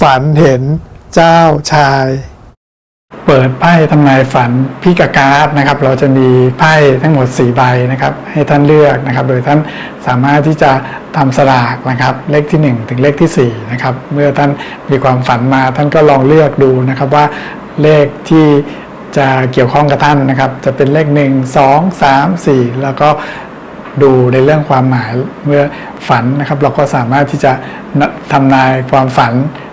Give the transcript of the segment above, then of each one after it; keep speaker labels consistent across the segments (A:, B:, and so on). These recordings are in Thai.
A: ฝันเห็นเจ้าชาย เปิดไพ่ทำนายฝันพิกาการ์ดนะครับ เราจะมีไพ่ทั้งหมด 4 ใบนะครับ ให้ท่านเลือกนะครับ โดยท่านสามารถที่จะทำสลากนะครับ เลขที่ 1 ถึงเลขที่4นะครับ เมื่อท่านมีความฝันมาท่านก็ลองเลือกดูนะครับว่าเลขที่จะเกี่ยวข้องกับท่านนะครับ จะเป็นเลข 1 2 3 4 แล้วก็ดูในเรื่องความหมายเมื่อฝันนะครับ เราก็สามารถที่จะทำนายความฝัน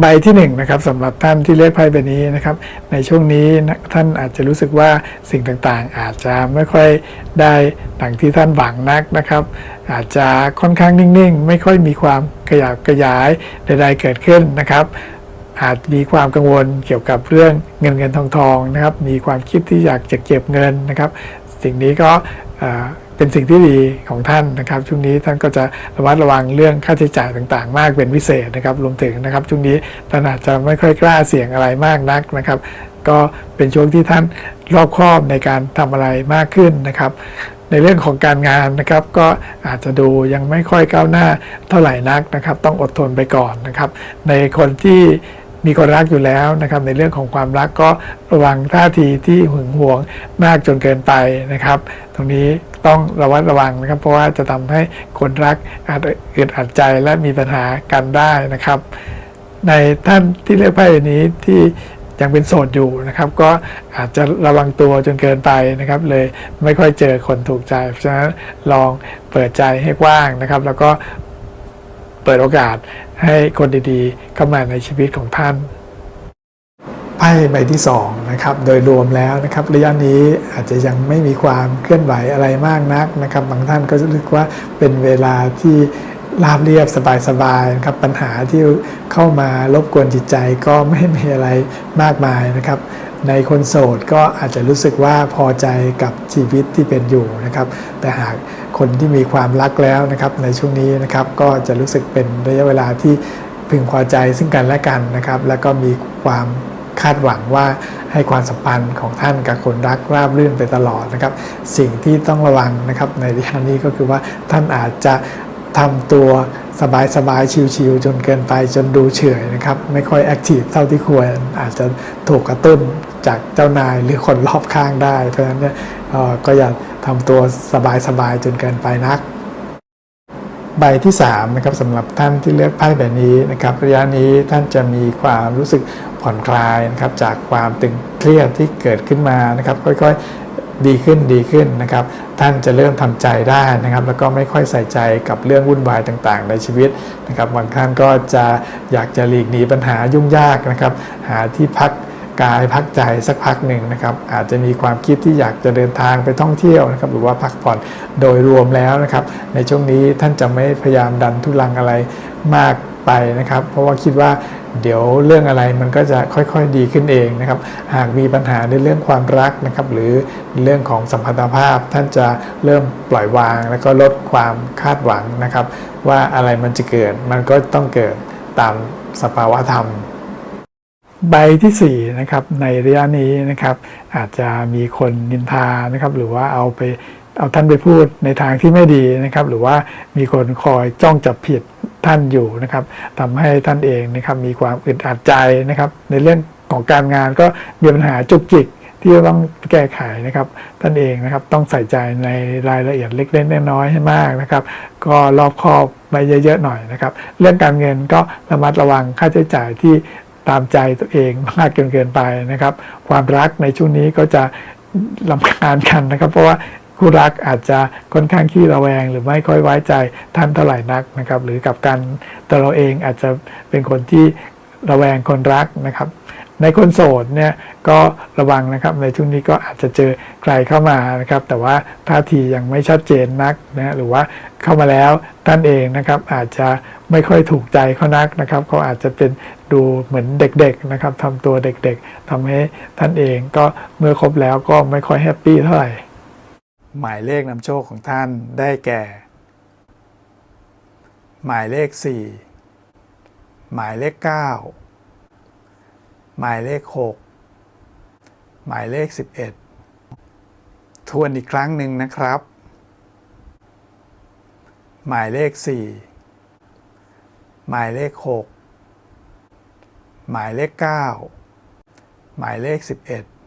A: ใบที่1นงนะครับสำหรับท่านที่เลือกไพ่ใบนี้นะครับ ในช่วงนี้ท่านอาจจะรู้สึกว่าสิ่งต่างๆ อาจจะไม่ค่อยได้ดังที่ท่านหวังนักนะครับ อาจจะค่อนข้างนิ่งๆ ไม่ค่อยมีความขยับขยายใดๆเกิดขึ้นนะครับ อาจมีความกังวลเกี่ยวกับเรื่องเงินเงินทองทองนะครับ มีความคิดที่อยากจะเก็บเงินนะครับ สิ่งนี้ก็ เป็นสิ่งที่ดีของท่านนะครับช่วงนี้ท่านก็จะระมัดระวังเรื่องค่าใช้จ่ายต่างๆ มากเป็นพิเศษนะครับรวมถึงนะครับช่วงนี้ท่านอาจจะไม่ค่อยกล้าเสี่ยงอะไรมากนักนะครับ ก็เป็นช่วงที่ท่านรอบคอบในการทำอะไรมากขึ้นนะครับในเรื่องของการงานนะครับก็อาจจะดูยังไม่ค่อยก้าวหน้าเท่าไหร่นักนะครับ ต้องอดทนไปก่อนนะครับ ในคนที่มีคนรักอยู่แล้วนะครับ ในเรื่องของความรักก็ระวังท่าทีที่หึงหวงมากจนเกินไปนะครับ ตรงนี้ ต้องระวัดระวังนะครับ เพราะว่าจะทำให้คนรักอาจอึดอัดใจและมีปัญหากันได้นะครับ ในท่านที่เลือกไพ่นี้ที่ยังเป็นโสดอยู่นะครับ ก็อาจจะระวังตัวจนเกินไปนะครับ เลยไม่ค่อยเจอคนถูกใจ เพราะฉะนั้นลองเปิดใจให้กว้างนะครับ แล้วก็เปิดโอกาสให้คนดีๆเข้ามาในชีวิตของท่าน ไพ่ใบที่2นะครับโดยรวมแล้วนะครับระยะนี้อาจจะยังไม่มีความเคลื่อนไหวอะไรมากนักนะครับบางท่านก็รู้สึกว่าเป็นเวลาที่ราบเรียบสบายๆนะครับปัญหาที่เข้ามารบกวนจิตใจก็ไม่มีอะไรมากมายนะครับ ในคนโสดก็อาจจะรู้สึกว่าพอใจกับชีวิตที่เป็นอยู่นะครับ แต่หากคนที่มีความรักแล้วนะครับในช่วงนี้นะครับก็จะรู้สึกเป็นระยะเวลาที่พึงพอใจซึ่งกันและกันนะครับ แล้วก็มีความ คาดหวังว่าให้ความสัมพันธ์ของท่านกับคนรักราบรื่นไปตลอดนะครับ สิ่งที่ต้องระวังนะครับในระยะนี้ก็คือว่าท่านอาจจะทำตัวสบายๆชิวๆจนเกินไปจนดูเฉยนะครับ ไม่ค่อยแอคทีฟเท่าที่ควร อาจจะถูกกระตุ้นจากเจ้านายหรือคนรอบข้างได้ เพราะฉะนั้นเนี่ยก็อย่าทำตัวสบายๆจนเกินไปนัก ใบที่3นะครับสำหรับท่านที่เลือกไพ่แบบนี้นะครับระยะนี้ท่านจะมีความรู้สึกผ่อนคลายนะครับจากความตึงเครียดที่เกิดขึ้นมานะครับค่อยๆดีขึ้นดีขึ้นนะครับท่านจะเริ่มทำใจได้นะครับ แล้วก็ไม่ค่อยใส่ใจกับเรื่องวุ่นวายต่างๆ ในชีวิตนะครับบางท่านก็จะอยากจะหลีกหนีปัญหายุ่งยากนะครับหาที่พัก กายพักใจสักพักหนึ่งนะครับ อาจจะมีความคิดที่อยากจะเดินทางไปท่องเที่ยวนะครับหรือว่าพักผ่อนโดยรวมแล้วนะครับ ในช่วงนี้ท่านจะไม่พยายามดันทุลังอะไรมากไปนะครับ เพราะว่าคิดว่าเดี๋ยวเรื่องอะไรมันก็จะค่อยๆดีขึ้นเองนะครับ หากมีปัญหาในเรื่องความรักนะครับ หรือเรื่องของสัมพันธภาพท่านจะเริ่มปล่อยวาง แล้วก็ลดความคาดหวังนะครับ ว่าอะไรมันจะเกิดมันก็ต้องเกิดตามสภาวะธรรม ใบที่4นะครับในระยะนี้นะครับอาจจะมีคนนินทานะครับหรือว่าเอาไปเอาท่านไปพูดในทางที่ไม่ดีนะครับ หรือว่ามีคนคอยจ้องจับผิดท่านอยู่นะครับทำให้ท่านเองนะครับมีความอึดอัดใจนะครับ ในเรื่องของการงานก็มีปัญหาจุกจิกที่จะต้องแก้ไขนะครับท่านเองนะครับต้องใส่ใจในรายละเอียดเล็กๆน้อยๆให้มากนะครับ ก็รอบคอบไปเยอะๆหน่อยนะครับ เรื่องการเงินก็ระมัดระวังค่าใช้จ่ายที่ ตามใจตัวเองมากจนเกินไปนะครับ ความรักในช่วงนี้ก็จะลำคาญกันนะครับ เพราะว่าคู่รักอาจจะค่อนข้างขี้ระแวง หรือไม่ค่อยไว้ใจท่านเท่าไหร่นักนะครับ หรือกับการตัวเราเองอาจจะเป็นคนที่ระแวงคนรักนะครับ ในคนโสดเนี่ยก็ระวังนะครับ ในช่วงนี้ก็อาจจะเจอใครเข้ามานะครับ แต่ว่าท่าทียังไม่ชัดเจนนักนะหรือว่าเข้ามาแล้วท่านเองนะครับอาจจะไม่ค่อยถูกใจเขานักนะครับเขาอาจจะเป็น ดูเหมือนเด็กๆนะครับทำตัวเด็กๆทำให้ท่านเองก็เมื่อครบแล้วก็ไม่ค่อยแฮปปี้เท่าไหร่ หมายเลขนำโชคของท่านได้แก่ หมายเลข 4 หมายเลข 9 หมายเลข 6 หมายเลข 11 ทวนอีกครั้งหนึ่งนะครับ หมายเลข 4 หมายเลข 6 หมายเลข 9 หมายเลข 11